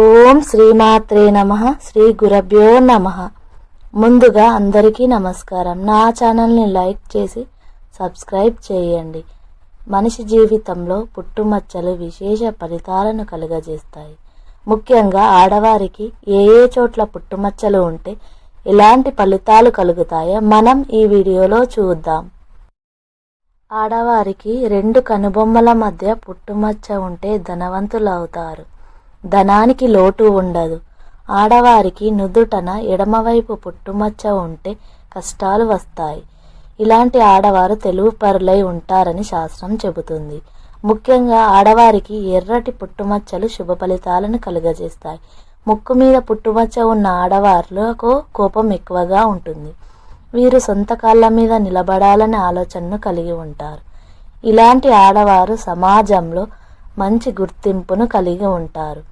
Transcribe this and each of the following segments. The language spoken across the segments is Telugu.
ఓం శ్రీమాత్రే నమ శ్రీ గురభ్యో నమ. ముందుగా అందరికీ నమస్కారం. నా ఛానల్ని లైక్ చేసి సబ్స్క్రైబ్ చేయండి. మనిషి జీవితంలో పుట్టుమచ్చలు విశేష ఫలితాలను కలుగజేస్తాయి. ముఖ్యంగా ఆడవారికి ఏ ఏ చోట్ల పుట్టుమచ్చలు ఉంటే ఎలాంటి ఫలితాలు కలుగుతాయో మనం ఈ వీడియోలో చూద్దాం. ఆడవారికి రెండు కనుబొమ్మల మధ్య పుట్టుమచ్చ ఉంటే ధనవంతులవుతారు. ధనానికి లోటు ఉండదు. ఆడవారికి నుదుటన ఎడమవైపు పుట్టుమచ్చ ఉంటే కష్టాలు వస్తాయి. ఇలాంటి ఆడవారు తెలుగుపరులై ఉంటారని శాస్త్రం చెబుతుంది. ముఖ్యంగా ఆడవారికి ఎర్రటి పుట్టుమచ్చలు శుభ ఫలితాలను కలుగజేస్తాయి. ముక్కు మీద పుట్టుమచ్చ ఉన్న ఆడవారులకు కోపం ఎక్కువగా ఉంటుంది. వీరు సొంత కాళ్ళ మీద నిలబడాలనే ఆలోచనను కలిగి ఉంటారు. ఇలాంటి ఆడవారు సమాజంలో మంచి గుర్తింపును కలిగి ఉంటారు.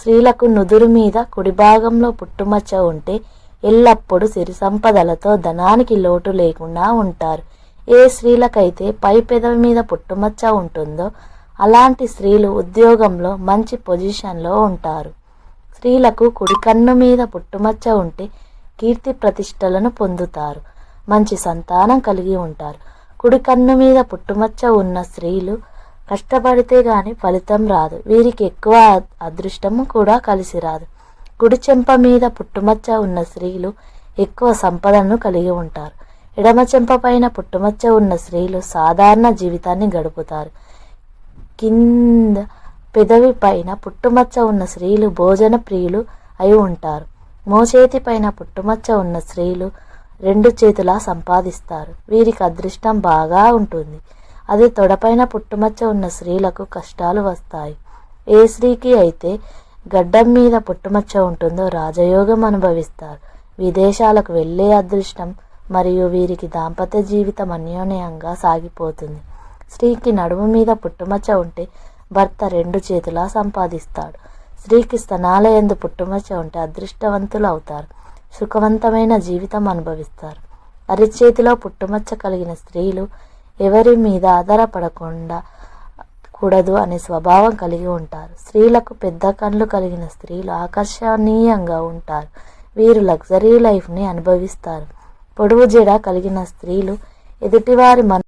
స్త్రీలకు నుదురు మీద కుడి భాగంలో పుట్టుమచ్చ ఉంటే ఎల్లప్పుడూ సిరి సంపదలతో ధనానికి లోటు లేకుండా ఉంటారు. ఏ స్త్రీలకైతే పై పెదవి మీద పుట్టుమచ్చ ఉంటుందో అలాంటి స్త్రీలు ఉద్యోగంలో మంచి పొజిషన్లో ఉంటారు. స్త్రీలకు కుడి కన్ను మీద పుట్టుమచ్చ ఉంటే కీర్తి ప్రతిష్టలను పొందుతారు. మంచి సంతానం కలిగి ఉంటారు. కుడి కన్ను మీద పుట్టుమచ్చ ఉన్న స్త్రీలు కష్టపడితే గాని ఫలితం రాదు. వీరికి ఎక్కువ అదృష్టము కూడా కలిసి రాదు. కుడి చెంప మీద పుట్టుమచ్చ ఉన్న స్త్రీలు ఎక్కువ సంపదను కలిగి ఉంటారు. ఎడమ చెంప పైన పుట్టుమచ్చ ఉన్న స్త్రీలు సాధారణ జీవితాన్ని గడుపుతారు. కింద పెదవి పైన పుట్టుమచ్చ ఉన్న స్త్రీలు భోజన ప్రియులు అయి ఉంటారు. మోచేతి పైన పుట్టుమచ్చ ఉన్న స్త్రీలు రెండు చేతులా సంపాదిస్తారు. వీరికి అదృష్టం బాగా ఉంటుంది. అది తొడపైన పుట్టుమచ్చ ఉన్న స్త్రీలకు కష్టాలు వస్తాయి. ఏ స్త్రీకి అయితే గడ్డం మీద పుట్టుమచ్చ ఉంటుందో రాజయోగం అనుభవిస్తారు. విదేశాలకు వెళ్ళే అదృష్టం మరియు వీరికి దాంపత్య జీవితం అన్యోన్యంగా సాగిపోతుంది. స్త్రీకి నడుము మీద పుట్టుమచ్చ ఉంటే భర్త రెండు చేతులా సంపాదిస్తాడు. స్త్రీకి స్తనాల ఎందు పుట్టుమచ్చ ఉంటే అదృష్టవంతులు అవుతారు. సుఖవంతమైన జీవితం అనుభవిస్తారు. అరిచేతిలో పుట్టుమచ్చ కలిగిన స్త్రీలు ఎవరి మీద ఆధారపడకుండా కూడదు అనే స్వభావం కలిగి ఉంటారు. స్త్రీలకు పెద్ద కళ్ళు కలిగిన స్త్రీలు ఆకర్షణీయంగా ఉంటారు. వీరు లగ్జరీ లైఫ్ని అనుభవిస్తారు. పొడవు జడ కలిగిన స్త్రీలు ఎదుటివారి మన